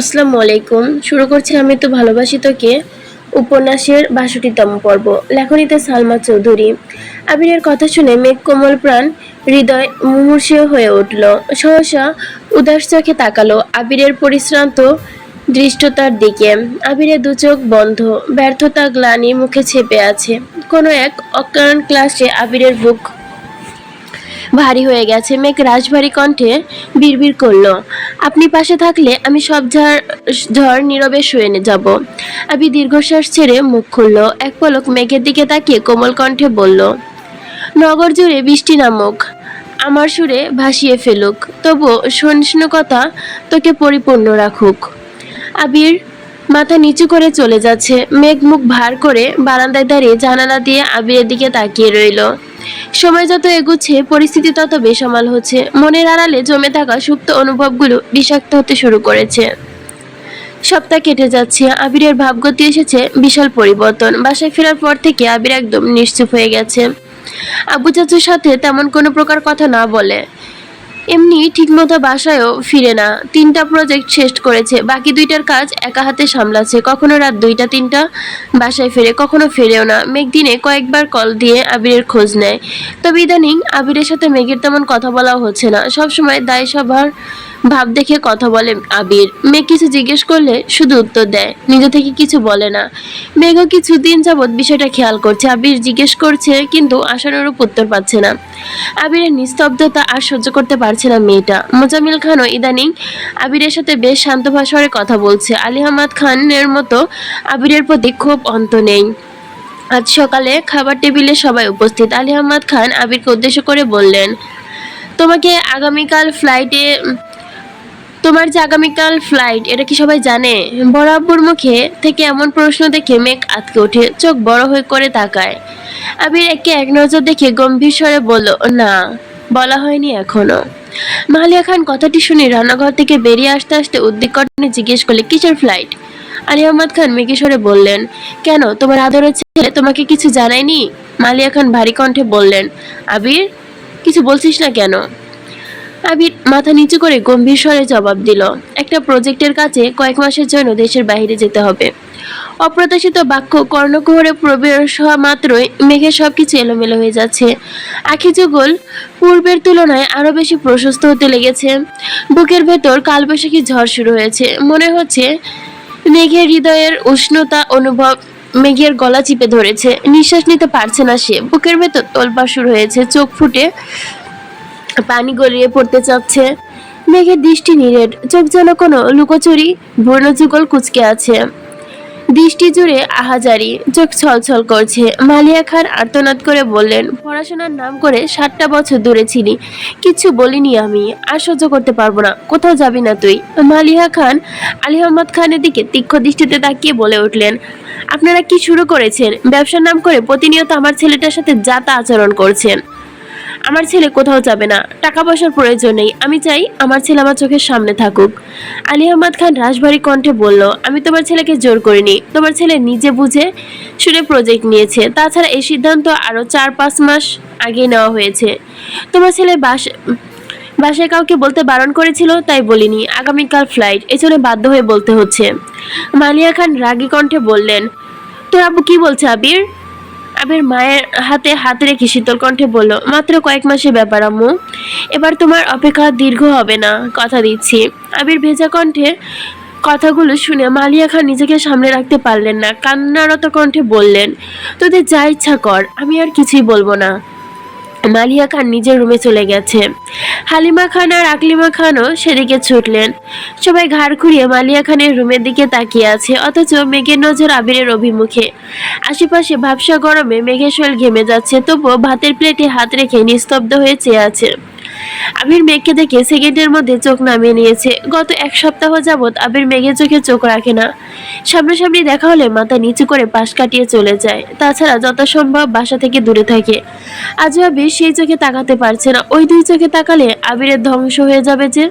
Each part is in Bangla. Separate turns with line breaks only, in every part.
আসসালামু আলাইকুম। শুরু করছি আমি তো ভালোবাসি তোকে। উপন্যাসের বাষট্টিতম পর্ব। লেখনীতে সালমা চৌধুরী। আবিরের কথা শুনে মেঘ কোমল প্রাণ, হৃদয় মুমূর্ষীয় হয়ে উঠল। সহসা উদাস চোখে তাকালো আবিরের পরিশ্রান্ত দৃষ্টতার দিকে। আবিরের দু চোখ বন্ধ, ব্যর্থতা, গ্লানি মুখে ছেপে আছে। কোনো এক অকারণ ক্লাসে আবিরের বুক ভারী হয়ে গেছে। মেঘ রাজভারী কণ্ঠে বিড়বিড় করল। আপনি পাশে থাকলে আমি সব ঝড় ঝড় নীরবে শুয়ে যাব। আবি দীর্ঘশ্বাস ছেড়ে মুখ খুলল। এক পলক মেঘের দিকে তাকিয়ে কোমল কণ্ঠে বলল, নগর জুড়ে বৃষ্টি নামক, আমার সুরে ভাসিয়ে ফেলুক, তবু সহিষ্ণুকতা তোকে পরিপূর্ণ রাখুক। আবির মাথা নিচু করে চলে যাচ্ছে। মেঘ মুখ ভার করে বারান্দায় দাঁড়িয়ে জানালা দিয়ে আবিরের দিকে তাকিয়ে রইল। সময় যত এগুচ্ছে, পরিস্থিতি তত বেসামাল হচ্ছে। মনের আড়ালে জমে থাকা সুপ্ত অনুভবগুলো বিষাক্ত হতে শুরু করেছে। সপ্তাহ কেটে যাচ্ছে, আবিরের ভাবগতি এসেছে, বিশাল পরিবর্তন। বাসায় ফেরার পর থেকে আবির একদম নিশ্চুপ হয়ে গেছে। আবু চাচুর সাথে তেমন কোনো প্রকার কথা না বলে। এমনি ঠিকমতো বাসায়ও ফিরে না। তিনটা প্রজেক্ট শেষ করেছে। বাকি দুইটার কাজ একা হাতে সামলাচ্ছে। কখনো রাত দুইটা, তিনটা বাসায় ফেরে, কখনো ফেরেও না। মেঘ দিনে কয়েকবার কল দিয়ে আবিরের খোঁজ নেয়। তবে ইদানিং আবিরের সাথে মেঘের তেমন কথা বলাও হচ্ছে না। সবসময় দায় সবার ভাব দেখে কথা বলে আবির। মেঘ কিছু জিজ্ঞেস করলে শুধু উত্তর দেয়, নিজে থেকে কিছু বলে না। মেঘও কিছুদিন যাবৎ বিষয়টা খেয়াল করছে। আবির জিজ্ঞেস করছে, কিন্তু আশানুরূপ উত্তর পাচ্ছে না। আবিরের নিস্তব্ধতা আর সহ্য করতে পারছে না মেয়েটা। মোজামিল খানও ইদানিং আবিরের সাথে বেশ শান্ত ভাষায় কথা বলছে। আলী আহমদ খানের মতো আবিরের প্রতি খুব অন্ত নেই। আজ সকালে খাবার টেবিলে সবাই উপস্থিত। আলী আহমদ খান আবিরকে উদ্দেশ্য করে বললেন, তোমাকে আগামীকাল ফ্লাইটে তোমার যে আগামীকাল ফ্লাইট এটা কি সবাই জানে? বড় আব্বুর মুখে থেকে এমন প্রশ্ন দেখে মেঘ আতকে ওঠে, চোখ বড় হয়ে করে তাকায়। আবির একে এক নজর দেখে গম্ভীর স্বরে বলল, না, বলা হয়নি এখনও। মালিয়া খান কথাটি শুনে রান্নাঘর থেকে বেরিয়ে আসতে আসতে উদ্বিগ্ন জিজ্ঞেস করলে, কিসের ফ্লাইট আলী আহমদ খান মেঘেস্বরে বললেন, কেন, তোমার আদরের ছেলে তোমাকে কিছু জানায়নি? মালিয়া খান ভারী কণ্ঠে বললেন, আবির, কিছু বলছিস না কেন? আবির মাথা নিচু করে গম্ভীর স্বরে জবাব দিল, একটা প্রজেক্টের কাছে কয়েক মাসের জন্য দেশের বাইরে যেতে হবে। অপ্রত্যাশিত বাক্য কর্ণকুহরে প্রবেশ হওয়া মাত্রই মেঘের সবকিছু এলোমেলো হয়ে যাচ্ছে। আখি যুগল পূর্বের তুলনায় আরও বেশি প্রশস্ত হতে লেগেছে। বুকের ভেতর কালবৈশাখী ঝড় শুরু হয়েছে। মনে হচ্ছে মেঘের হৃদয়ের উষ্ণতা অনুভব মেঘের গলা চিপে ধরেছে। নিঃশ্বাস নিতে পারছে না সে। বুকের ভেতর তোলপা শুরু হয়েছে। চোখ ফুটে পানি গড়িয়ে পড়তে চাচ্ছে মেঘের দৃষ্টি নিরেট, চোখ যেন কোনো লুকোচুরি বর্ণযুগল কুচকে আছে। দৃষ্টি জুড়ে আহাজারি, চোখ ছলছল করছে। মালিয়া খান আর্তনাদ করে বললেন, পড়াশোনার নাম করে সাতটা বছর দূরে ছিলি। কিচ্ছু বলিনি আমি, আর সহ্য করতে পারব না। কোথাও যাবি না তুই? মালিয়া খান আলী আহমদ খানের দিকে তীক্ষ্ণ দৃষ্টিতে তাকিয়ে বলে উঠলেন, আপনারা কি শুরু করেছেন? ব্যবসার নাম করে প্রতিনিয়ত আমার ছেলেটার সাথে যাতা আচরণ করছেন। আমার ছেলে কোথাও যাবে না। টাকা পয়সার প্রয়োজন নেই। আমি চাই আমার ছেলে আমার চোখের সামনে থাকুক। আলী আহমদ খান রাশভারী কণ্ঠে বলল, আমি তোমার ছেলেকে জোর করিনি। তোমার ছেলে নিজে বুঝে শুনে প্রজেক্ট নিয়েছে। তাছাড়া এই সিদ্ধান্ত আরও চার পাঁচ মাস আগে নেওয়া হয়েছে। তোমার ছেলে বাস, বাসায় কাউকে বলতে বারণ করেছিল, তাই বলিনি। আগামীকাল ফ্লাইট এজন্য বাধ্য হয়ে বলতে হচ্ছে। মালিয়া খান রাগী কণ্ঠে বললেন, তোর আব্বু কি বলছে আবির? আবির মায়ের হাতে হাত রেখে শীতল কণ্ঠে বলল, মাত্র কয়েক মাসের ব্যাপার, আম্মু। এবার তোমার অপেক্ষা দীর্ঘ হবে না, কথা দিচ্ছি। আবির ভেজা কণ্ঠে কথাগুলো শুনে মালিয়া খান নিজেকে সামনে রাখতে পারলেন না। কান্নারত কণ্ঠে বললেন, তোদের যা ইচ্ছা কর, আমি আর কিছুই বলব না। মালিয়া খান নিজের রুমে চলে গেছে। হালিমা খান আর আকলিমা খানও সেদিকে ছুটলেন। সবাই ঘাড় ঘুরিয়ে মালিয়া খানের রুমের দিকে তাকিয়ে আছে, অথচ মেঘের নজর আবিরের অভিমুখে। আশেপাশে ভাবসা গরমে মেঘের শৈল ঘেমে যাচ্ছে, তবুও ভাতের প্লেটে হাত রেখে নিস্তব্ধ হয়ে চেয়ে আছে। আবির মেঘকে দেখে সেকেন্ডের মধ্যে চোখ নামিয়ে নিয়েছে। গত এক সপ্তাহ যাবৎ আবির মেঘের চোখে চোখ রাখে না। সামনাসামনি দেখা হলে মাথা নিচু করে পাশ কাটিয়ে চলে যায়। তাছাড়া যথাসম্ভব বাসা থেকে দূরে থাকে। আজও আবির সেই চোখে তাকাতে পারছে না। ওই দুই চোখে তাকালে আবিরের ধ্বংস হয়ে যাবে যে।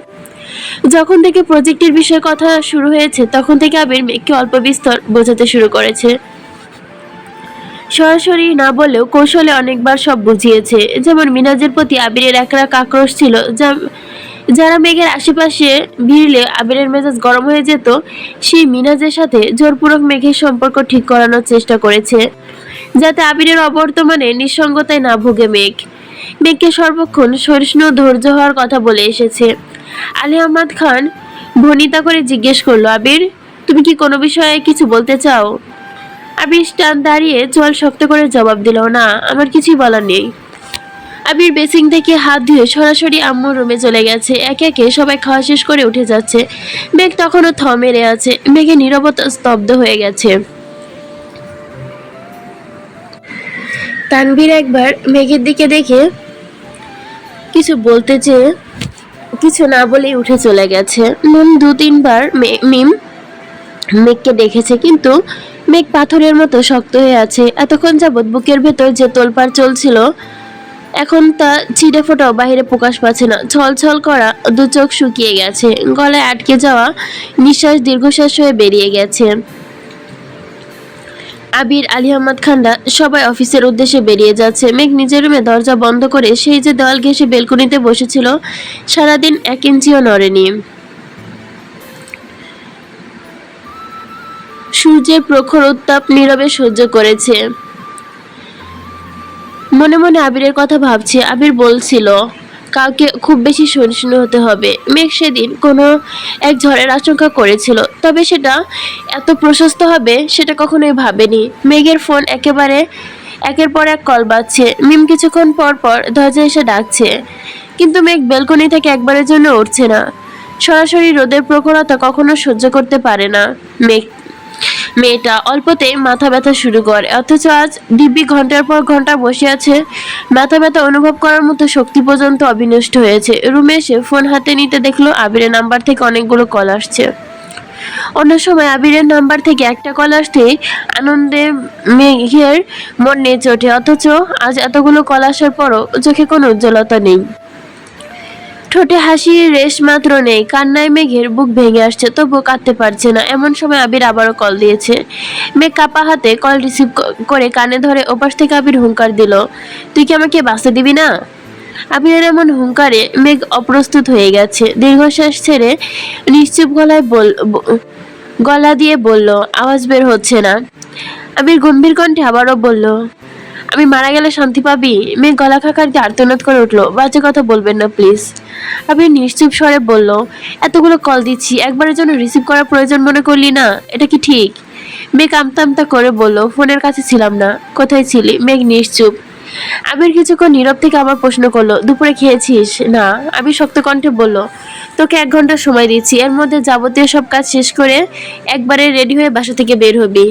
যখন থেকে প্রজেক্টের বিষয়ে কথা শুরু হয়েছে, তখন থেকে আবির মেঘকে অল্প বিস্তর বোঝাতে শুরু করেছে। সরাসরি না বলেও কৌশলে অনেকবার সব বুঝিয়েছে। যেমন মিনাজের প্রতি আবিরের একরাক আক্রোশ ছিল, যা যারা মেঘের আশেপাশে ভিড়লে আবিরের মেজাজ গরম হয়ে যেত, সেই মিনাজের সাথে জোরপূর্বক মেঘের সম্পর্ক ঠিক করানোর চেষ্টা করেছে, যাতে আবিরের অবর্তমানে নিঃসঙ্গতায় না ভোগে মেঘ। মেঘকে সর্বক্ষণ সহিষ্ণু ধৈর্য হওয়ার কথা বলে এসেছে। আলী আহমদ খান ভনিতা করে জিজ্ঞেস করল, আবির, তুমি কি কোনো বিষয়ে কিছু বলতে চাও? আবির স্টান দাঁড়িয়ে চল শক্ত করে জবাব দিল, না, আমার কিছুই বলার নেই। আবির বেসিং থেকে হাত ধুয়ে সরাসরি আম্মুর রুমে চলে গেছে। একে একে সবাই খাওয়া শেষ করে উঠে যাচ্ছে। মেঘ তখনও থ মেরে আছে। মেঘে নীরবতা স্তব্ধ হয়ে গেছে। তানভীর একবার মেঘের দিকে দেখে কিছু বলতে চেয়ে কিছু না বলেই উঠে চলে গেছে। মিম দু তিনবার মিম মেঘকে দেখেছে, কিন্তু মেঘ পাথরের মতো শক্ত হয়ে আছে। এতক্ষণ যাবৎ বুকের ভেতর যে তোলপাড় চলছিল, এখন তা ছিঁড়ে ফোটাও বাইরে প্রকাশ পাচ্ছে না। ছলছল করা দু চোখ শুকিয়ে গেছে। গলায় আটকে যাওয়া নিঃশ্বাস দীর্ঘশ্বাস হয়ে বেরিয়ে গেছে। আবির, আলী আহমদ খান্ডা সবাই অফিসের উদ্দেশ্যে বেরিয়ে যাচ্ছে। মেঘ নিজের রুমে দরজা বন্ধ করে সেই যে দেওয়াল ঘেঁষে বেলকুনিতে বসেছিল, সারাদিন এক ইঞ্চিও নড়েনি। সূর্যের প্রখর উত্তাপ নীরবে সহ্য করেছে। মনে মনে আবিরের কথা ভাবছে। আবির বলছিল, কাউকে খুব বেশি সহিষ্ণু হতে হবে। মেঘ সেদিন কোনো এক ঝড়ের আশঙ্কা করেছিল, তবে সেটা এত প্রশস্ত হবে সেটা কখনোই ভাবেনি। মেঘের ফোন একেবারে, একের পর এক কল বাজছে। মিম কিছুক্ষণ পর পর দরজা এসে ডাকছে। কিন্তু মেঘ বেলকনি থেকে একবারের জন্য উঠছে না। সরাসরি রোদের প্রখরতা কখনো সহ্য করতে পারে না। মেঘ মেয়েটা অল্পতেই মাথা ব্যথা শুরু করে। অথচ আজ দিব্যি ঘণ্টার পর ঘণ্টা বসে আছে। মাথা ব্যথা অনুভব করার মতো শক্তি পর্যন্ত অবিনষ্ট হয়েছে। রুমে এসে ফোন হাতে নিতে দেখল আবিরের নাম্বার থেকে অনেকগুলো কল আসছে। অন্য সময় আবিরের নাম্বার থেকে একটা কল আসতেই আনন্দে মেঘের মন নেচে ওঠে। অথচ আজ এতগুলো কল আসার পরও চোখে কোনো উজ্জ্বলতা নেই। ঠোঁটে হাসির রেশ মাত্র নেই। কান্নায় মেঘের বুক ভেঙে আসছে, তবুও কাঁদতে পারছে না। এমন সময় আবির আবারও কল দিয়েছে। মেঘ কাপা হাতে কল রিসিভ করে কানে ধরে ওপাশ থেকে আবির হুঙ্কার দিল, তুই কি আমাকে বাঁচতে দিবি না? আবিরের এমন হুঙ্কারে মেঘ অপ্রস্তুত হয়ে গেছে। দীর্ঘশ্বাস ছেড়ে নিশ্চুপ গলায় বল গলা দিয়ে বলল, আওয়াজ বের হচ্ছে না। আবির গম্ভীর কণ্ঠে আবারও বলল আমি মারা গেলে শান্তি পাবি? মেয়ে গলা খাকার দিয়ে আর্তনাদ করে উঠল। বাজে কথা বলবেন না প্লিজ আমি নিশ্চুপ স্বরে বলল, এতগুলো কল দিচ্ছি, একবারের জন্য রিসিভ করার প্রয়োজন মনে করলি না? এটা কি ঠিক? মেঘ আমতা আমতা করে বলল, ফোনের কাছে ছিলাম না। কোথায় ছিলি? মেঘ নিশ্চুপ। আবির কিছুক্ষণ নীরব থেকে আবার প্রশ্ন করল, দুপুরে খেয়েছিস? না। আমি শক্ত কণ্ঠে বলল, তোকে এক ঘণ্টা সময় দিচ্ছি। এর মধ্যে যাবতীয় সব কাজ শেষ করে একবারে রেডি হয়ে বাসা থেকে বের হবি।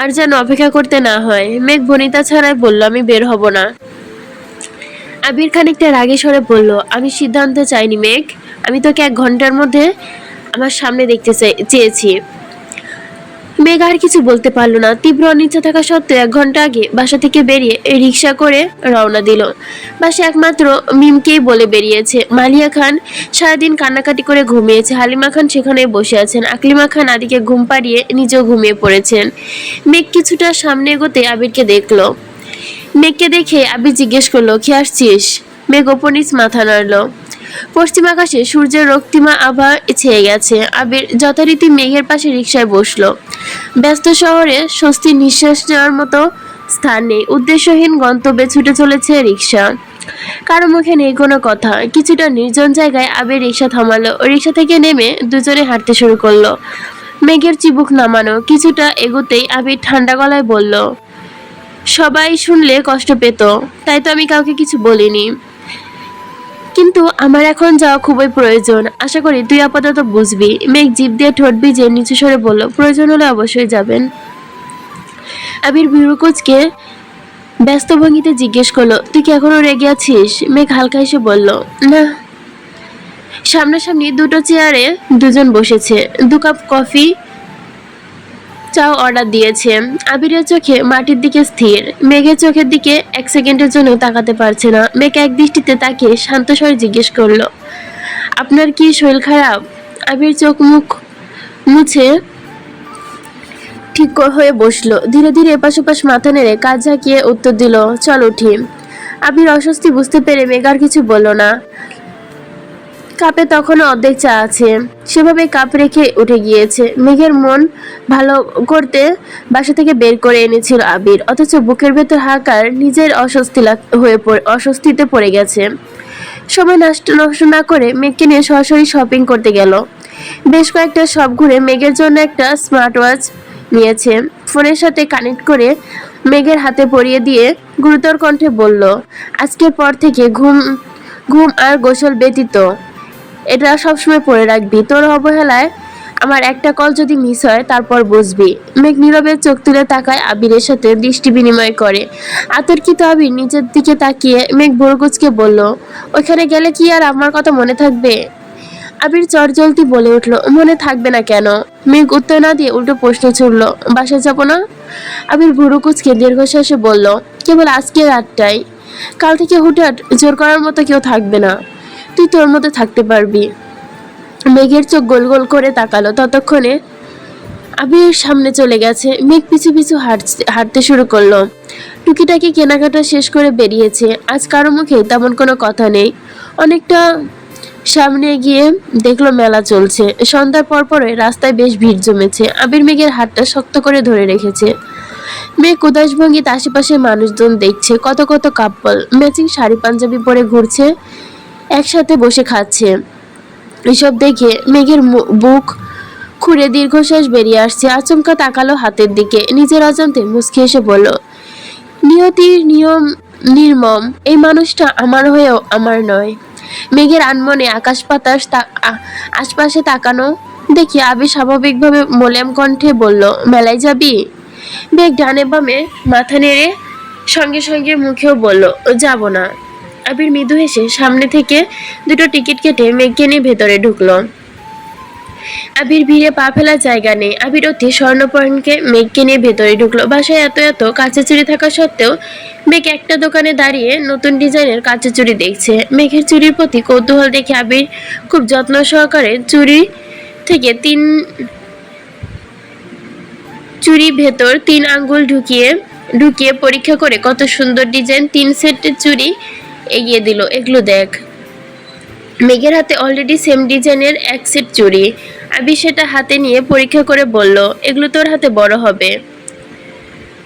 আর যেন অপেক্ষা করতে না হয়। মেঘ বনিতা ছাড়াই বলল, আমি বের হব না। আবির খানিকটা রাগে সরে বলল, আমি সিদ্ধান্ত চাইনি, মেঘ। আমি তোকে এক ঘণ্টার মধ্যে আমার সামনে দেখতে চেয়েছি। মেঘ আর কিছু বলতে পারল না। তীব্র অনিচ্ছা থাকা সত্ত্বেও এক ঘণ্টা আগে বাসা থেকে বেরিয়ে রিক্সা করে রওনা দিল। বাসা একমাত্র মিমকেই বলে বেরিয়েছে। মালিয়া খান সারাদিন কান্নাকাটি করে ঘুমিয়েছে। হালিমা খান সেখানে বসে আছেন। আকলিমা খান আদিকে ঘুম পাড়িয়ে নিজেও ঘুমিয়ে পড়েছেন। মেঘ কিছুটা সামনে এগোতে আবিরকে দেখল। মেঘকে দেখে আবির জিজ্ঞেস করল, কি আসছিস? মেঘ ওপনিস মাথা নাড়লো। পশ্চিম আকাশে সূর্যের রক্তিমা আভা ছেয়ে গেছে। আবির যথারীতি মেঘের পাশে রিক্সায় বসল। ব্যস্ত শহরে স্বস্তির নিঃশ্বাস নেওয়ার মতো স্থান নেই। উদ্দেশ্যহীন গন্তব্যে ছুটে চলেছে রিক্সা কারও মুখে নেই কোনো কথা। কিছুটা নির্জন জায়গায় আবির রিক্সা থামালো। রিক্সা থেকে নেমে দুজনে হাঁটতে শুরু করল। মেঘের চিবুক নামানো। কিছুটা এগোতেই আবির ঠান্ডা গলায় বলল, সবাই শুনলে কষ্ট পেত, তাই তো আমি কাউকে কিছু বলিনি। কিন্তু আমার এখন যাওয়া খুবই প্রয়োজন। আশা করি তুই আপাতত বুঝবি। মেঘ জিভ দিয়ে ঠোঁট ভিজে নিচু স্বরে বলল, প্রয়োজন হলে অবশ্যই যাবেন। আবির বিরুকুচকে ব্যস্ত ভঙ্গিতে জিজ্ঞেস করল, তুই কি এখনও রেগে আছিস? মেঘ হালকা এসে বলল, না। সামনাসামনি দুটো চেয়ারে দুজন বসেছে। দু কাপ কফি চাও অর্ডার দিয়েছে। আবিরের চোখে মাটির দিকে স্থির। মেঘের চোখের দিকে এক সেকেন্ডের জন্য তাকাতে পারছে না। মেঘ এক দৃষ্টিতে তাকে শান্ত স্বরে জিজ্ঞেস করল, আপনার কি শরীর খারাপ? আবির চোখ মুখ মুছে ঠিক হয়ে বসল। ধীরে ধীরে এপাশ ওপাশ মাথা নেড়ে কাজ ঝাঁকিয়ে উত্তর দিল, চল উঠি। আবির অস্বস্তি বুঝতে পেরে মেঘ আর কিছু বলল না। কাপে তখনও অর্ধেক চা আছে। সেভাবে কাপ রেখে উঠে গিয়েছে। মেঘের মন ভালো করতে বাসা থেকে বের করে এনেছিল আবির। অথচ বুকের ভেতর হাকার নিজের অস্বস্তি হয়ে অস্বস্তিতে পড়ে গেছে। সময় নষ্ট নষ্ট না করে মেঘকে নিয়ে সরাসরি শপিং করতে গেল। বেশ কয়েকটা শপ ঘুরে মেঘের জন্য একটা স্মার্ট ওয়াচ নিয়েছে। ফোনের সাথে কানেক্ট করে মেঘের হাতে পরিয়ে দিয়ে গুরুতর কণ্ঠে বলল, আজকের পর থেকে ঘুম ঘুম আর গোসল ব্যতীত। এটা সবসময় পরে রাখবি। তোর অবহেলায় আমার একটা কল যদি মিস হয়, তারপর বুঝবি। মেঘ নীরবে চোখ তুলে তাকায় আবিরের সাথে দৃষ্টি বিনিময় করে। আতর্কিত আবির নিচের দিকে তাকিয়ে মেঘ বরগুজকে বলল, ওইখানে গেলে কি আর আমার কথা মনে থাকবে? আবির চটজলতি বলে উঠল, মনে থাকবে না কেন? মেঘ উত্তর না দিয়ে উল্টো প্রশ্ন ছুড়ল, বাসায় যাব না? আবির ভুরুকুচকে দীর্ঘশ্বাসে বলল, কেবল আজকে রাতটাই। কাল থেকে হুটহাট জোর করার মতো কেউ থাকবে না। তুই তোর মতো থাকতে পারবি। মেঘের চোখ গোল গোল করে তাকালো। ততক্ষণে আবির সামনে চলে গেছে। মেঘ পিছু পিছু হাঁটতে শুরু করল। টুকিটাকি কেনাকাটা শেষ করে বেরিয়েছে। আজ কারও মুখে তেমন কোনো কথা নেই। অনেকটা সামনে গিয়ে দেখল মেলা চলছে। সন্ধ্যার পর পরে রাস্তায় বেশ ভিড় জমেছে। আবির মেঘের হাতটা শক্ত করে ধরে রেখেছে। উদাস ভঙ্গিতে আশেপাশে মানুষজন দেখছে। কত কত কাপ্পল ম্যাচিং শাড়ি, পাঞ্জাবি পরে ঘুরছে। একসাথে বসে খাচ্ছে। এসব দেখে মেঘের বুক খুঁড়ে দীর্ঘশ্বাস বেরিয়ে আসছে। আচমকা তাকালো হাতের দিকে। নিজের অজান্তে মুচকি এসে বলল নিয়তির নিয়ম নির্মম, এই মানুষটা আমার হয়েও আমার নয়। মেঘের আনমনে আকাশ বাতাস তা- আশপাশে তাকানো দেখি আবি স্বাভাবিকভাবে মোলেম কণ্ঠে বলল, মেলায় যাবি? মেঘ ডানে বামে মাথা নেড়ে সঙ্গে সঙ্গে মুখেও বলল, যাব না। আবির মৃদু হেসে সামনে থেকে দুটো টিকিট কেটে মেঘকে নিয়ে ভেতরে ঢুকলো। আবির ভিড়ে পা ফেলার জায়গা নেই। আবির অতি স্বর্ণপর্ণকে মেঘকে নিয়ে ভেতরে ঢুকলো। বাসায় এত এত কাঁচা চুড়ি থাকা সত্ত্বেও মেঘ একটা দোকানে দাঁড়িয়ে নতুন ডিজাইনের কাঁচা চুড়ি দেখছে। মেঘের চুরির প্রতি কৌতূহল দেখে আবির খুব যত্ন সহকারে চুড়ি থেকে তিন চুরি ভেতর তিন আঙ্গুল ঢুকিয়ে ঢুকিয়ে পরীক্ষা করে কত সুন্দর ডিজাইন, তিন সেটের চুড়ি এগিয়ে দিল, এগুলো দেখ। মেঘের হাতে অলরেডি সেম ডিজাইনের এক সেট চুড়ি। আবি সেটা হাতে নিয়ে পরীক্ষা করে বলল, এগুলো তোর হাতে বড় হবে।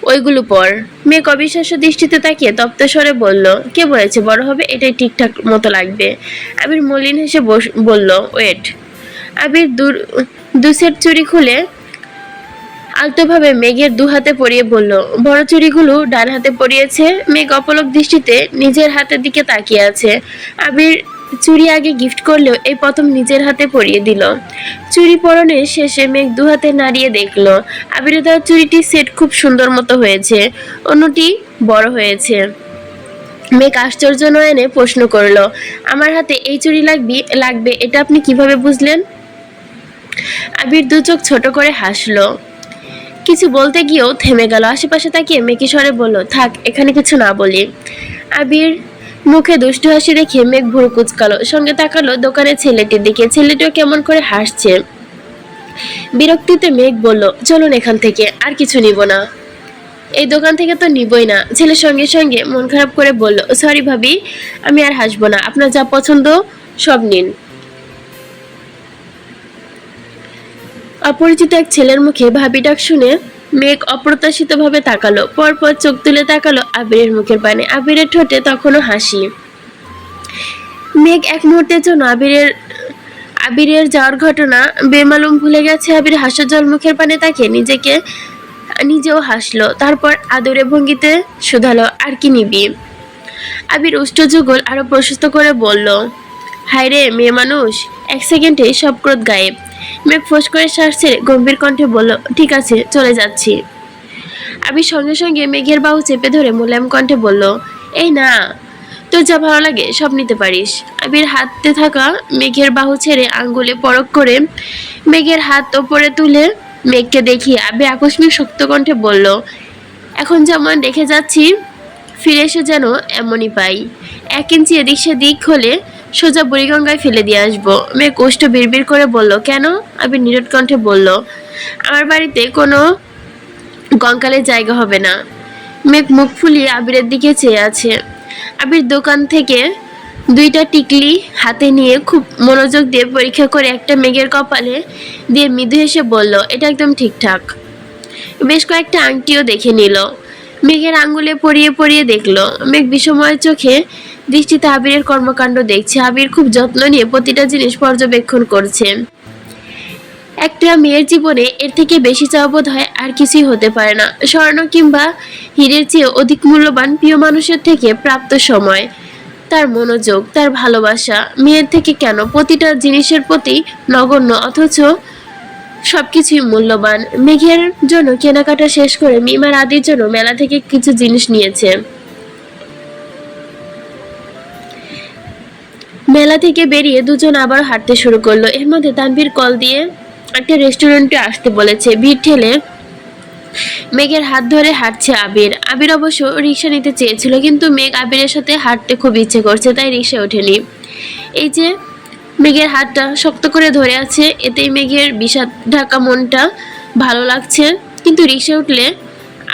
ওইগুলো পর। মেঘ অবিশ্বাস্য দৃষ্টিতে তাকিয়ে তপ্ত স্বরে বলল, কে বলেছে বড় হবে? এটাই ঠিকঠাক মতো লাগবে। আবির মলিন হেসে বলল, ওয়েট। আবির দু- সেট চুড়ি খুলে আলতোভাবে মেঘের দু হাতে পরিয়ে বলল, বড় চুড়িগুলো ডান হাতে পরিয়েছে মেঘ অপলক দৃষ্টিতে নিজের হাতের দিকে তাকিয়ে আছে। আবির চুরি আগে গিফট করলেও এই প্রথম নিজের হাতে পরিয়ে দিল। চুড়ি পরনের শেষে মেঘ দু হাতে নাড়িয়ে দেখল, আবির দেওয়া চুড়িটি সেট খুব সুন্দর মতো হয়েছে। অন্যটি বড় হয়েছে। মেঘ আশ্চর্য নয়নে প্রশ্ন করল, আমার হাতে এই চুরি লাগবে লাগবে, এটা আপনি কীভাবে বুঝলেন? আবির দু চোখ ছোট করে হাসলো। কিছু বলতে গিয়েও থেমে গেল। আশেপাশে তাকিয়ে মেকি স্বরে বলল, থাক, এখানে কিছু না বলি। আবির মুখে দুষ্টু হাসি দেখে মেঘ ভুরু কুচকালো। সঙ্গে তাকালো দোকানের ছেলেটির দিকে। ছেলেটিও কেমন করে হাসছে। বিরক্তিতে মেঘ বলল, চলুন এখান থেকে, আর কিছু নিব না। এই দোকান থেকে তো নিবই না। ছেলের সঙ্গে সঙ্গে মন খারাপ করে বলল, সরি ভাবি, আমি আর হাসবো না। আপনার যা পছন্দ সব নিন। অপরিচিত এক ছেলের মুখে ভাবি ডাক শুনে মেঘ অপ্রত্যাশিতভাবে তাকালো। পরপর চোখ তুলে তাকালো আবিরের মুখের পানে। আবিরের ঠোঁটে তখনও হাসি। মেঘ এক মুহূর্তের জন্য আবিরের আবিরের যাওয়ার ঘটনা বেমালুম ভুলে গেছে। আবির হাসা জল মুখের পানে তাকে নিজেকে, নিজেও হাসলো। তারপর আদরে ভঙ্গিতে শুধালো, আর কি নিবি? আবির উষ্ট যুগল আরও প্রশস্ত করে বলল হায় রে মেয়ে মানুষ, এক সেকেন্ডে সব ক্রোধ গায়েব। মেঘ ফোঁস করে শ্বাস ছেড়ে গম্ভীর কণ্ঠে বলল, ঠিক আছে, চলে যাচ্ছি। আবির সঙ্গে সঙ্গে মেঘের বাহু চেপে ধরে মোলায়েম কণ্ঠে বলল, এই না, তোর যা ভালো লাগে সব নিতে পারিস। আবির হাতে থাকা মেঘের বাহু ছেড়ে আঙ্গুলে পরক করে মেঘের হাত ওপরে তুলে মেঘকে দেখিয়ে আবির আকস্মিক শক্ত কণ্ঠে বলল, এখন যেমন রেখে যাচ্ছি, ফিরে এসে যেন এমনই পাই। এক ইঞ্চি এদিক সেদিক হলে সোজা বুড়িগঙ্গায় ফেলে দিয়ে আসব। মেয়ে কোষ্ঠ বিড়বিড় করে বলল, কেন? আবির নিরট কণ্ঠে বলল, আমার বাড়িতে কোনো কঙ্কালের জায়গা হবে না। মেঘ মুখ ফুলিয়ে আবিরের দিকে চেয়ে আছে। আবির দোকান থেকে দুইটা টিকলি হাতে নিয়ে খুব মনোযোগ দিয়ে পরীক্ষা করে একটা মেঘের কপালে দিয়ে মৃদু হেসে বলল, এটা একদম ঠিকঠাক। বেশ কয়েকটা আংটিও দেখে নিল। মেঘের আঙ্গুলে পরিয়ে পরিয়ে দেখল। মেঘ বিষময় চোখে দৃষ্টিতে আবিরের কর্মকাণ্ড দেখছে। আবির খুব যত্ন নিয়ে প্রতিটা জিনিস পর্যবেক্ষণ করছে। একটা মেয়ের জীবনে এর থেকে বেশি চাওয়া হয় আর কিছুই হতে পারে না। স্বর্ণ কিংবা হীরের চেয়ে অধিক মূল্যবান প্রিয় মানুষের থেকে প্রাপ্ত সময়, তার মনোযোগ, তার ভালোবাসা, মেয়ের থেকে কেন প্রতিটা জিনিসের প্রতি নগণ্য অথচ সবকিছুই মূল্যবান। মেঘের জন্য কেনাকাটা শেষ করে মিমার আদির জন্য মেলা থেকে কিছু জিনিস নিয়েছে। মেলা থেকে বেরিয়ে দুজন আবার হাঁটতে শুরু করল। এর মধ্যে তানভীর কল দিয়ে একটা রেস্টুরেন্টে আসতে বলেছে। ভিড় ঠেলে মেঘের হাত ধরে হাঁটছে আবির। আবির অবশ্য রিক্সা নিতে চেয়েছিল, কিন্তু মেঘ আবিরের সাথে হাঁটতে খুব ইচ্ছে করছে, তাই রিক্সায় ওঠেনি। এই যে মেঘের হাতটা শক্ত করে ধরে আছে, এতেই মেঘের বিষাদ ঢাকা মনটা ভালো লাগছে। কিন্তু রিক্সা উঠলে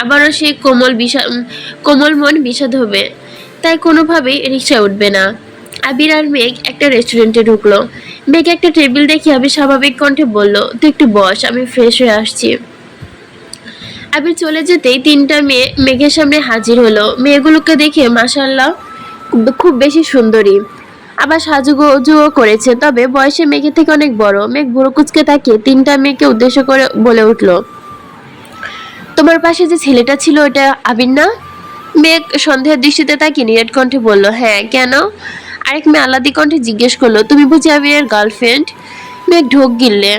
আবারও সেই কোমল বিষা কোমল মন বিষাদ হবে। তাই কোনোভাবেই রিক্সায় উঠবে না। আবির আর মেঘ একটা রেস্টুরেন্টে ঢুকলো। মেঘ একটা টেবিল দেখে আবির স্বাভাবিক কণ্ঠে বলল, তুই একটু বস, আমি ফ্রেশ হয়ে আসছি। আবির চলে যেতেই তিনটা মেয়ে মেঘের সামনে হাজির হলো। মেয়েগুলোকে দেখে মাসাল্লাহ খুব বেশি সুন্দরী। আবার সাজুগুজুও করেছে, তবে বয়সে মেঘের থেকে অনেক বড়। মেঘ বুড়ো কুচকে তাকিয়ে তিনটা মেয়েকে উদ্দেশ্য করে বলে উঠল, তোমার পাশে যে ছেলেটা ছিল ওটা আবির না? মেঘ সন্দেহের দৃষ্টিতে তাকে নিরেট কণ্ঠে বলল হ্যাঁ কেন? আরেক মেয়ে আলাদি কণ্ঠে জিজ্ঞেস করল, তুমি বুঝি আবিরের গার্লফ্রেন্ড মেঘ ঢোক গিললে।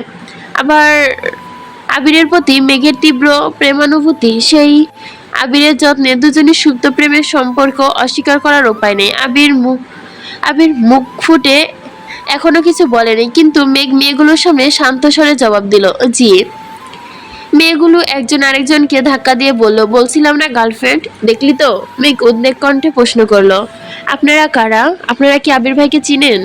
আবার আবিরের প্রতি মেঘের তীব্র প্রেমানুভূতি, সেই আবিরের যত্নে দুজনের সুপ্ত প্রেমের সম্পর্ক অস্বীকার করার উপায় নেই। আবির মুখ আবির মুখ ফুটে এখনও কিছু বলেনি কিন্তু মেঘ মেয়েগুলোর সামনে শান্ত স্বরে জবাব দিল, জি। মেয়েগুলো একজন আরেকজনকে ধাক্কা দিয়ে বলল, বলছিলাম না গার্লফ্রেন্ড দেখলি তো? মেঘ উদ্বেগ কণ্ঠে প্রশ্ন করল, আপনারা কারা? আপনারা কি আবির ভাইকে চিনেন?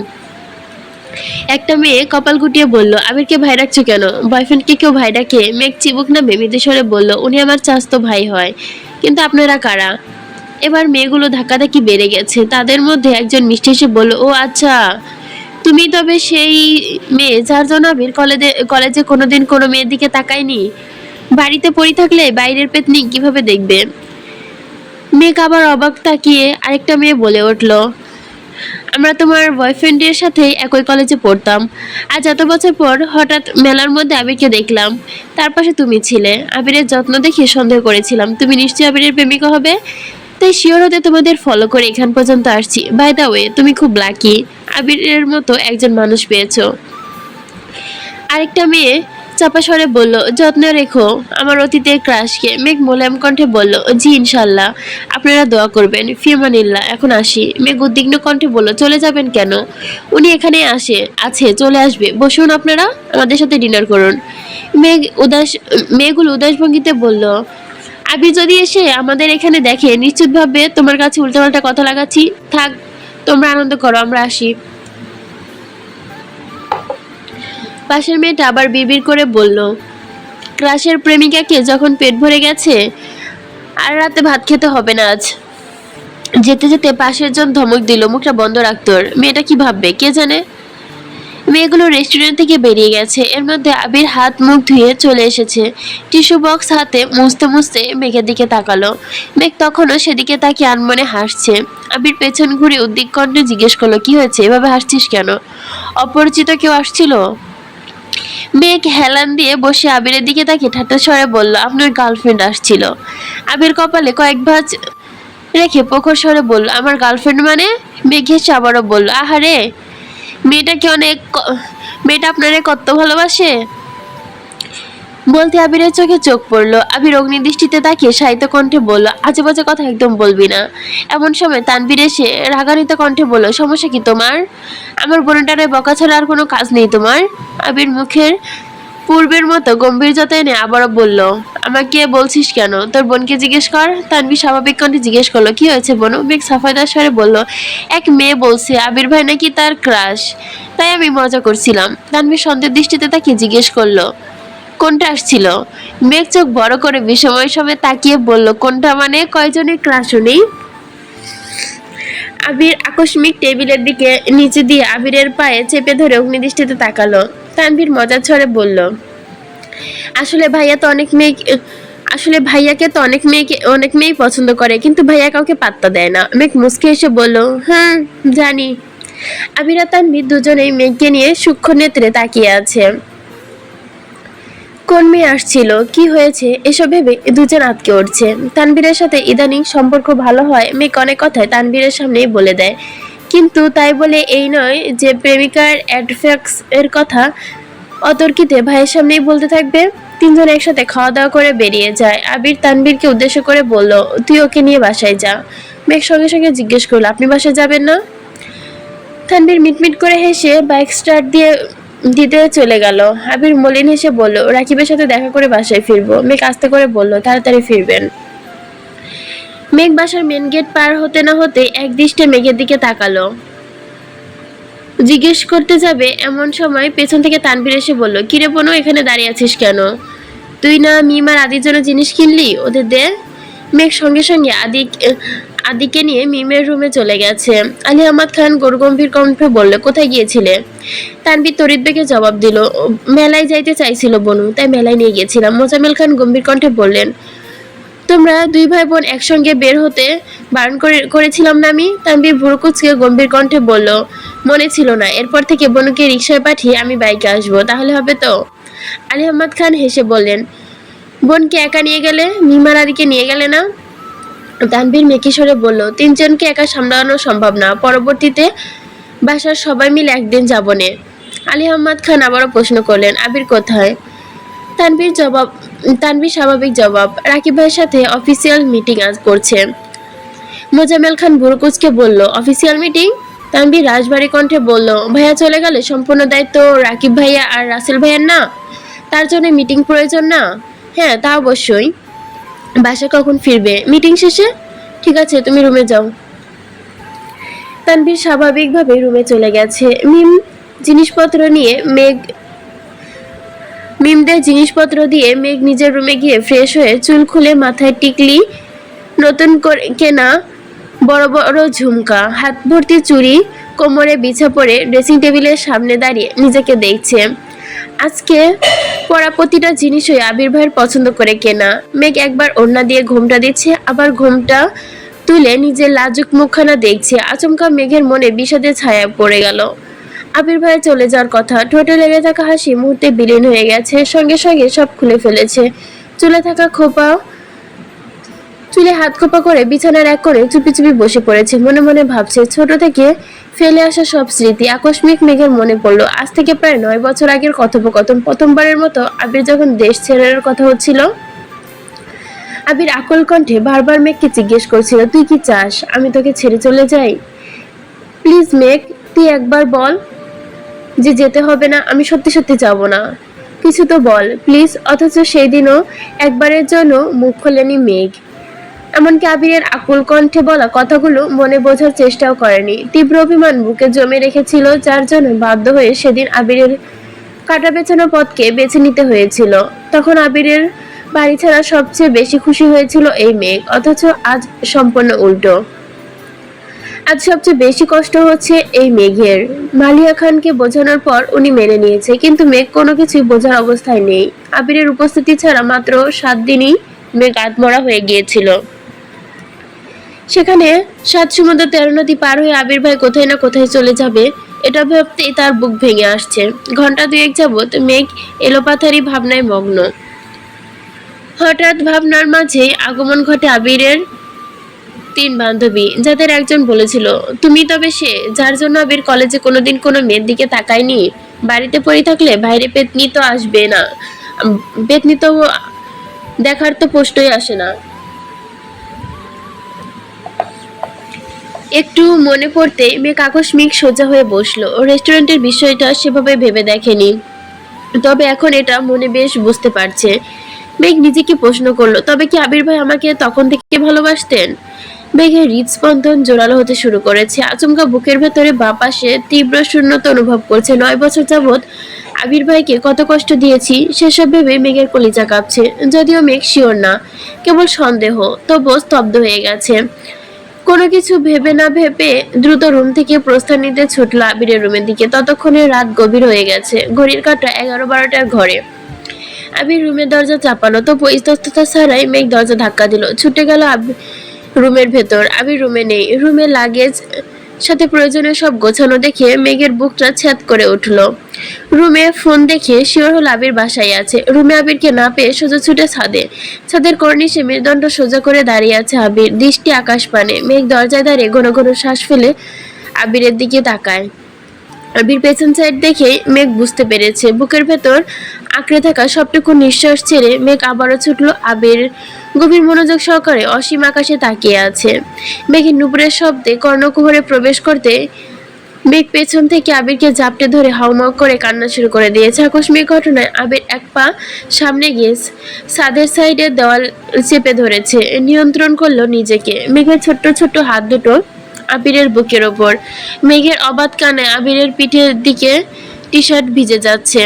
একটা মেয়ে কপাল গুটিয়ে বলল, আবিরকে ভাই রাখছো কেন? বয়ফ্রেন্ডকে কেউ ভাই ডাকে? মেঘ চিবুক না বেমিতে সরে বলল, উনি আমার চাস্তো ভাই হয়, কিন্তু আপনারা কারা? এবার মেয়েগুলো ধাক্কাধাক্কি বেড়ে গেছে। তাদের মধ্যে একজন মিষ্টি এসে বলল, ও আচ্ছা। তুমি তবে সেই মেয়ে যার জন্য আবির কলেজে কলেজে কোনোদিন কোনো মেয়ের দিকে তাকায়নি? বাড়িতে পড়ে থাকলে বাইরের পেতনি কীভাবে দেখবে? মেঘ আবার অবাক তাকিয়ে আরেকটা মেয়ে বলে উঠল, আমরা তোমার বয়ফ্রেন্ডের সাথে একই কলেজে পড়তাম। আজ এত বছর পর হঠাৎ মেলার মধ্যে আবিরকে দেখলাম। তার পাশে তুমি ছিলে। আবিরের যত্ন দেখে সন্দেহ করেছিলাম। তুমি নিশ্চয়ই আবিরের প্রেমিকা হবে? তাই শিওর হতে তোমাদের ফলো করে এখান পর্যন্ত আসছি। বাই দা ওয়ে তুমি খুব লাকি আবিরের মতো একজন মানুষ পেয়েছ। আরেকটা মেয়ে চাপা স্বরে বলল, যত্ন রেখো, আমার অতীতের ক্রাশকে মেঘ মোলায়েম কণ্ঠে বলল, জি, ইনশাল্লাহ, আপনারা দোয়া করবেন। ফিমানিল্লাহ এখন আসি। মেঘ উদ্বিগ্ন কণ্ঠে বলল, চলে যাবেন কেন? উনি এখানে আসে, আছে, চলে আসবে। বসুন আপনারা, আমাদের সাথে ডিনার করুন। মেঘ উদাস মেঘগুলো উদাস ভঙ্গিতে বলল আবি যদি এসে আমাদের এখানে দেখে নিশ্চিত ভাবে তোমার কাছে উল্টাপাল্টা কথা লাগাচ্ছি, থাক, তোমরা আনন্দ করো, আমরা আসি। পাশের মেয়েটা আবার বিড়বিড় করে বলল, ক্রাশের প্রেমিকাকে যখন পেট ভরে গেছে, আর রাতে ভাত খেতে হবে না আজ। যেতে যেতে পাশের জন ধমক দিল, মুখটা বন্ধ রাখতো ওর। মেয়েটা কি ভাববে? কে জানে? মেয়েগুলো রেস্টুরেন্ট থেকে বেরিয়ে গেছে। এর মধ্যে আবির হাত মুখ ধুয়ে চলে এসেছে। টিস্যু বক্স হাতে মুছতে মুছতে মেঘের দিকে তাকালো। মেঘ তখনও সেদিকে তাকিয়ে আনমনে হাসছে। আবির পেছন ঘুরে উদ্দিক কণ্ঠে জিজ্ঞেস করল, কি হয়েছে? এভাবে হাসছিস কেন? অপরিচিত কেউ আসছিল? মেঘ হেলান দিয়ে বসে আবিরের দিকে তাকিয়ে ঠাট্টা স্বরে বলল, আপনার গার্লফ্রেন্ড আসছিল। আবির কপালে কয়েক ভাঁজ রেখে প্রখর স্বরে বলল, আমার গার্লফ্রেন্ড মানে? মেঘ হেসে আবারও বলল, আহারে! মেয়েটাকে অনেক মেয়েটা আপনারে কত ভালোবাসে? বলতে আবিরের চোখে চোখ পড়ল। আবির অগ্নি দৃষ্টিতে তাকিয়ে সাহিত্য কণ্ঠে বলল আজে বাজে কথা একদম বলবি না। এমন সময় তানবির এসে রাগান্বিত কণ্ঠে বলল, সমস্যা কি তোমার? আমার বোনটারে বকা ছাড়া আর কোনো কাজ নেই তোমার? আবির মুখের পূর্বের মতো গম্ভীরতা এনে আবারও বলল, আমাকে বলছিস কেন? তোর বোনকে জিজ্ঞেস কর। তানবীর স্বাভাবিক কণ্ঠে জিজ্ঞেস করল, কি হয়েছে বোন? মেঘ সাফায়দার স্বরে বলল, এক মেয়ে বলছে, আবির ভাই নাকি তার ক্রাশ। তাই আমি মজা করছিলাম। তানবীর সন্দেহ দৃষ্টিতে তাকে জিজ্ঞেস করল, কোনটা আসছিল? মেঘ চোখ বড় করে বিষময় সময় তাকিয়ে বলল, কোনটা মানে? কয়জনের ক্রাশও নেই? আবির আকস্মিক টেবিলের দিকে নিচে দিয়ে আবিরের পায়ে চেপে ধরে অগ্নিদৃষ্টিতে তাকালো। তানভীর মজার ছড়ে বলল, আসলে ভাইয়া তো অনেক মেয়ে আসলে ভাইয়াকে তো অনেক মেয়েকে, অনেক মেয়েই পছন্দ করে, কিন্তু ভাইয়া কাউকে পাত্তা দেয় না। মেঘ মুসকে এসে বলল হ্যাঁ জানি। আবির তানভীর দুজনেই মেঘকে নিয়ে সূক্ষ্ম নেত্রে তাকিয়ে আছে। কোন মেয়ে আসছিল, কি হয়েছে? এসব ভেবে দুজন আটকে উঠছে। তানবীরের সাথে ইদানিং সম্পর্ক ভালো হয়, মেঘ অনেক কথায় তানবীরের সামনেই বলে দেয়। কিন্তু তাই বলে এই নয় যে প্রেমিকার অ্যাডফ্যাক্স এর কথা অতর্কিতে ভাইয়ের সামনেই বলতে থাকবে? তিনজন একসাথে খাওয়া দাওয়া করে বেরিয়ে যায়। আবির তানবীরকে উদ্দেশ্য করে বলল, তুই ওকে নিয়ে বাসায় যা। মেঘ সঙ্গে সঙ্গে জিজ্ঞেস করল, আপনি বাসায় যাবেন না? তানবীর মিটমিট করে হেসে বাইক স্টার্ট দিয়ে দিতে চলে গেল। আবির মলিন হেসে বলল, রাকিবের সাথে দেখা করে বাসায় ফিরবো। মেঘ আস্তে করে বলল, তাড়াতাড়ি ফিরবেন। মেঘ বাসার মেন গেট পার হতে না হতে এক দৃষ্টে মেঘের দিকে তাকালো। জিজ্ঞেস করতে যাবে এমন সময় পেছন থেকে তানভীর এসে বলল কিরে বোনো, এখানে দাঁড়িয়ে আছিস কেন? তুই না মিমার আদির জন্য জিনিস কিনলি? ওদের দে। মেঘ সঙ্গে সঙ্গে আদি আদিকে নিয়ে মিমের রুমে চলে গেছে। আলী আহমদ খান গরুগম্ভীর কণ্ঠে বলল, কোথায় গিয়েছিলে? তানভীর তরিত বেগে জবাব দিল, মেলায় যাইতে চাইছিল বনু, তাই মেলায় নিয়ে গিয়েছিলাম। মোজামেল খান গম্ভীর কণ্ঠে বললেন, তোমরা দুই ভাই বোন একসঙ্গে বের হতে বারণ করে, করেছিলাম না আমি? তানভীর ভুরুকুচকে গম্ভীর কণ্ঠে বলল, মনে ছিল না। এরপর থেকে বনুকে রিক্সায় পাঠিয়ে আমি বাইকে আসব, তাহলে হবে তো? আলী আহমদ খান হেসে বললেন, বোনকে একা নিয়ে গেলে? মিমার আদিকে নিয়ে গেলে না? তানভীর মেকিসরে বলল, তিনজনকে একা সামলানো সম্ভব না। পরবর্তীতে বাসার সবাই মিলে একদিন যাব নে। আলী আহমদ খান আবারও প্রশ্ন করলেন, আবির কোথায়? তানভীর জবাব তানভীর স্বাভাবিক জবাব, রাকিব ভাইয়ের সাথে অফিসিয়াল মিটিং আজ করছে। মোজামেল খান বুরুকুচকে বলল অফিসিয়াল মিটিং তানভীর রাজবাড়ি কণ্ঠে বলল, ভাইয়া চলে গেলে সম্পূর্ণ দায়িত্ব রাকিব ভাইয়া আর রাসেল ভাইয়ার না? তার জন্য মিটিং প্রয়োজন না? হ্যাঁ তা অবশ্যই। বাসা কখন ফিরবে? মিটিং শেষে? ঠিক আছে, তুমি রুমে যাও। তানভীর স্বাভাবিকভাবে রুমে চলে গেছে। মিম জিনিসপত্র নিয়ে মেঘ মিমদের জিনিসপত্র দিয়ে মেঘ নিজের রুমে গিয়ে ফ্রেশ হয়ে চুল খুলে মাথায় টিকলি, নতুন করে কেনা বড় বড় ঝুমকা, হাত ভর্তি চুড়ি, কোমরে বিছা পড়ে ড্রেসিং টেবিলের সামনে দাঁড়িয়ে নিজেকে দেখছে। আজকে পরা প্রতিটা জিনিসই আবির ভাইয়ের পছন্দ করে কেনা। মেঘ একবার ওড়না দিয়ে ঘোমটা দিচ্ছে, আবার ঘোমটা তুলে নিজের লাজুক মুখখানা দেখছে। আচমকা মেঘের মনে বিষাদে ছায়া পড়ে গেল। আবির ভাই চলে যাওয়ার কথা, ঠোঁটে লেগে থাকা হাসি মুহূর্তে বিলীন হয়ে গেছে, সঙ্গে সঙ্গে সব খুলে ফেলেছে। চুলে থাকা খোপা চুলে হাত খোপা করে বিছানার এক করে চুপি চুপি বসে পড়েছে। মনে মনে ভাবছে, ছোট থেকে ফেলে আসা সব স্মৃতি আকস্মিক মেঘের মনে পড়ল। আজ থেকে প্রায় নয় বছর আগের কথোপকথন, প্রথমবারের মতো আবির যখন দেশ ছেড়ার কথা হচ্ছিল, আবির আকল কণ্ঠে বারবার মেঘকে জিজ্ঞেস করছিল, তুই কি চাস আমি তোকে ছেড়ে চলে যাই? প্লিজ মেঘ, তুই একবার বল যে যেতে হবে না, আমি সত্যি সত্যি যাব না। কিছু তো বল, প্লিজ, অথচ সেই দিনও একবারের জন্য মুখ খোলেনি মেঘ। এমনকি আবিরের আকুল কণ্ঠে বলা কথাগুলো মনে বোঝার চেষ্টাও করেনি। তীব্র অভিমান বুকে জমে রেখেছিল, যার জন্য বাধ্য হয়ে সেদিন আবিরের কাটা বেছানো পথকে বেছে নিতে হয়েছিল। তখন আবিরের বাড়ি ছাড়া সবচেয়ে বেশি খুশি হয়েছিল এই মেঘ, অথচ আজ সম্পূর্ণ উল্টো। আজ সবচেয়ে বেশি কষ্ট হচ্ছে এই মেঘের। মালিয়া খানকে বোঝানোর পর উনি মেনে নিয়েছে, কিন্তু মেঘ কোনো কিছুই বোঝার অবস্থায় নেই। আবিরের উপস্থিতি ছাড়া মাত্র সাত দিনই মেঘ আত্মরা হয়ে গিয়েছিল। সেখানে সাত সমুদ্র তেরো নদী পার হয়ে আবির ভাই কোথায় না কোথায় চলে যাবে, এটা ভাবতেই তার বুক ভেঙে আসছে। ঘণ্টা দুয়েক যাবৎ মেঘ এলোপাথারি ভাবনায় মগ্ন। হঠাৎ ভাবনার মাঝে আগমন ঘটে আবিরের তিন বান্ধবী, যাদের একজন বলেছিল, তুমি তবে সে, যার জন্য আবির কলেজে কোনোদিন কোনো মেয়ের দিকে তাকায়নি? বাড়িতে পড়ে থাকলে বাইরে পেতনি তো আসবে না। পেতনি তো দেখার তো প্রশ্নই আসে না। একটু মনে পড়তে মেঘ আকস্মিক সোজা হয়ে বসল। রেস্টুরেন্টের বিষয়টা সেভাবে ভেবে দেখেনি। তবে এখন এটা মনে বেশ বুঝতে পারছে। মেঘ নিজেকে প্রশ্ন করল, তবে কি আবির ভাই আমাকে তখন থেকে ভালোবাসতেন? মেঘের হৃদস্পন্দন জোরালো হতে শুরু করেছে। আচমকা বুকের ভেতরে বা পাশে তীব্র শূন্যতা অনুভব করছে। নয় বছর যাবৎ আবির ভাইকে কত কষ্ট দিয়েছি, সেসব ভেবে মেঘের কলিজা কাঁপছে। যদিও মেঘ শিওর না, কেবল সন্দেহ, তবুও স্তব্ধ হয়ে গেছে। কোনো কিছু ভেবে না ভেবে দ্রুত রুম থেকে প্রস্থান নিতে ছুটল আবিরের রুমের দিকে। ততক্ষণে রাত গভীর হয়ে গেছে। ঘড়ির কাটা এগারো বারোটার ঘরে। আবির রুমের দরজা চাপালো তো ইস্তস্ততা ছাড়াই মেঘ দরজা ধাক্কা দিল। ছুটে গেল রুমের ভেতর। আবির রুমে নেই। রুমে লাগেজ সাথে প্রয়োজনীয় সব গোছানো দেখে মেঘের বুকটা ছ্যাদ করে উঠল। রুমে ফোন দেখে শিওর হল আবির বাসায় আছে। রুমে আবিরকে না পেয়ে সোজা ছুটে ছাদে। ছাদের কর্নিশে মেরুদণ্ড সোজা করে দাঁড়িয়ে আছে আবির। দৃষ্টি আকাশ পানে। মেঘ দরজায় দাঁড়িয়ে ঘন ঘন শ্বাস ফেলে আবিরের দিকে তাকায়। আবির পেছন সাইড দেখে মেঘ বুঝতে পেরেছে। বুকের ভেতর আঁকড়ে থাকা সবটুকু নিঃশ্বাস ছেড়ে মেঘ আবারও ছুটলো আবির গভীর মনোযোগ সহকারে অসীম আকাশে তাকিয়ে আছে। মেঘের নুপুরের শব্দে কর্ণকুহরে প্রবেশ করতে মেঘ পেছন থেকে আবিরকে জাপটে ধরে হাউমাউ করে কান্না শুরু করে দিয়েছে। আকস্মিক ঘটনায় আবির এক পা সামনে গিয়ে সাদের সাইডের দেওয়াল চেপে ধরেছে। নিয়ন্ত্রণ করল নিজেকে। মেঘের ছোট্ট ছোট্ট হাত দুটো আবিরের বুকের ওপর। মেঘের অবাধ কানে আবিরের পিঠের দিকে টি শার্ট ভিজে যাচ্ছে।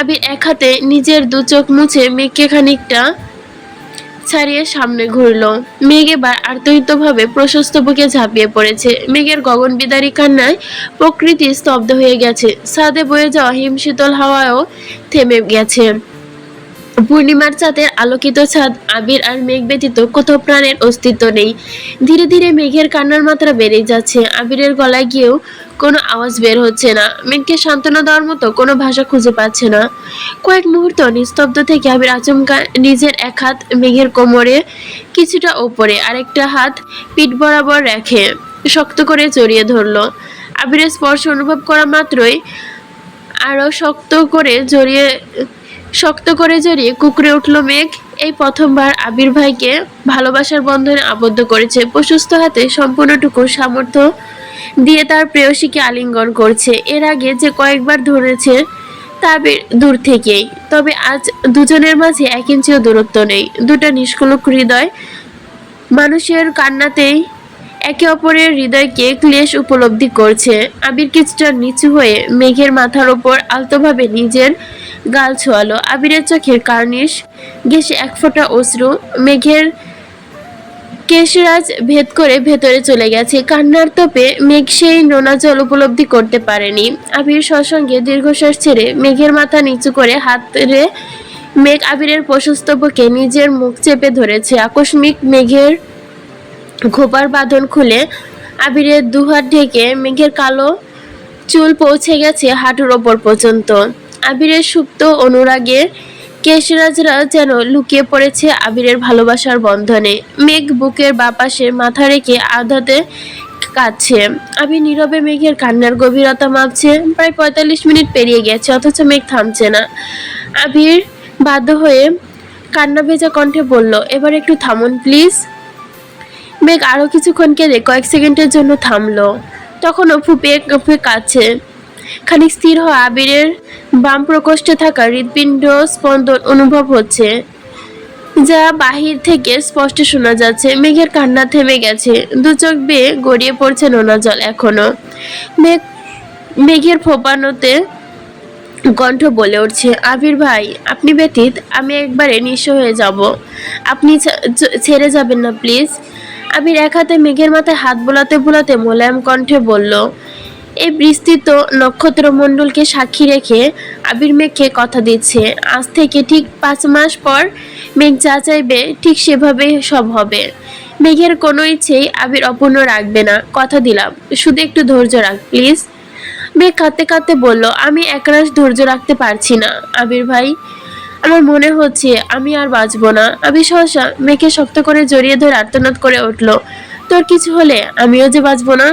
আবির এক হাতে নিজের দু চোখ মুছে মেঘকে খানিকটা ছাড়িয়ে সামনে ঘুরলো। মেঘ এবার আর্তহিতভাবে প্রশস্ত বুকে ঝাঁপিয়ে পড়েছে। মেঘের গগন বিদারী কান্নায় প্রকৃতি স্তব্ধ হয়ে গেছে। ছাদে বয়ে যাওয়া হিমশীতল হাওয়াও থেমে গেছে। পূর্ণিমার চাঁদের আলোকিত ছাদ, আবির আর মেঘ ব্যতীত কোথাও প্রাণের অস্তিত্ব নেই। ধীরে ধীরে মেঘের কান্নার মাত্রা বেড়েই যাচ্ছে। আবিরের গলায় গিয়েও কোনো আওয়াজ বের হচ্ছে না। মেঘকে সান্ত্বনা দেওয়ার মতো কোনো ভাষা খুঁজে পাচ্ছে না। কয়েক মুহূর্ত নিস্তব্ধ থেকে আবির আচমকা নিজের এক হাত মেঘের কোমরে, কিছুটা ওপরে আরেকটা হাত পিঠ বরাবর রেখে শক্ত করে জড়িয়ে ধরলো। আবিরের স্পর্শ অনুভব করা মাত্রই আরও শক্ত করে জড়িয়ে, শক্ত করে জড়িয়ে কুকড়ে উঠল মেঘ। এই প্রথমবার আবির ভাইকে ভালোবাসার বন্ধনে আবদ্ধ করেছে। প্রশস্ত হাতে সম্পূর্ণটুকু সামর্থ্য দিয়ে তার প্রেয়সীকে আলিঙ্গন করছে। এর আগে যে কয়েকবার ধরেছে তা দূর থেকেই, তবে আজ দুজনের মাঝে এক ইঞ্চিও দূরত্ব নেই। দুটা নিষ্কলুক হৃদয় মানুষের কান্নাতেই একে অপরের হৃদয়কে ক্লেশ উপলব্ধি করছে। আবির কিছুটা নিচু হয়ে মেঘের মাথার ওপর আলতোভাবে নিজের গাল ছোয়ালো। আবিরের চোখের কার্নিশ ঘেসে এক ফোঁটা অশ্রু, মেঘের কেশরাজ ভেদ করে ভেতরে চলে গেছে। কান্নার তোপে মেঘ সেই নোনা জল উপলব্ধি করতে পারেনি। আবির সসঙ্গে দীর্ঘশ্বাস ছেড়ে মেঘের মাথা নিচু করে হাত রে মেঘ আবিরের প্রশস্ত বুকে নিজের মুখ চেপে ধরেছে। আকস্মিক মেঘের ঘোপার বাঁধন খুলে আবিরের দুহাত ঢেকে মেঘের কালো চুল পৌঁছে গেছে হাঁটুর ওপর পর্যন্ত। আবিরের সুপ্ত অনুরাগে কেশরাজরা যেন লুকিয়ে পড়েছে আবিরের ভালোবাসার বন্ধনে। মেঘ বুকের বাপাশে মাথা রেখে আধাতে কাঁদছে। আবির নীরবে মেঘের কান্নার গভীরতা মাপছে। প্রায় পঁয়তাল্লিশ মিনিট পেরিয়ে গেছে, অথচ মেঘ থামছে না। আবির বাধ্য হয়ে কান্না ভেজা কণ্ঠে বলল, এবার একটু থামুন, প্লিজ। মেঘ আরও কিছুক্ষণ কেঁদে কয়েক সেকেন্ডের জন্য থামলো। তখনও ফুপিয়ে ফুপিয়ে কাঁদছে। খানিক স্থির হওয়া আবিরের বাম প্রকোষ্ঠে থাকা হৃৎপিণ্ড স্পন্দন অনুভব হচ্ছে, যা বাহির থেকে স্পষ্ট শোনা যাচ্ছে। মেঘের কান্না থেমে গেছে। দু চোখ বেয়ে গড়িয়ে পড়ছে নোনা জল এখনও। মেঘ, মেঘের ফোপানোতে কণ্ঠ বলে উঠছে, আবির ভাই, আপনি ব্যতীত আমি একবারে নিঃস্ব হয়ে যাব। আপনি ছেড়ে যাবেন না, প্লিজ। আবির এক হাতে মেঘের মাথায় হাত বোলাতে বোলাতে মোলায়েম কণ্ঠে বলল এই বিস্তৃত নক্ষত্রমণ্ডলকে সাক্ষী রেখে আবির মেঘকে কথা দিচ্ছে। আজ থেকে ঠিক পাঁচ মাস পর মেঘ যা চাইবে ঠিক সেভাবে সব হবে। মেঘের কোনো ইচ্ছেই আবির অপূর্ণ রাখবে না। কথা দিলাম, শুধু একটু ধৈর্য রাখ, প্লিজ। মেঘ কাঁদতে কাঁদতে বলল, আমি একরাশ ধৈর্য রাখতে পারছি না। আবির ভাই, আমার মনে হচ্ছে আমি আর বাঁচবো না। আমি সহসা মেঘে শক্ত করে জড়িয়ে ধরে আর্তনাদ করে উঠল, তোর কিছু হলে আমিও যে বাঁচবো না?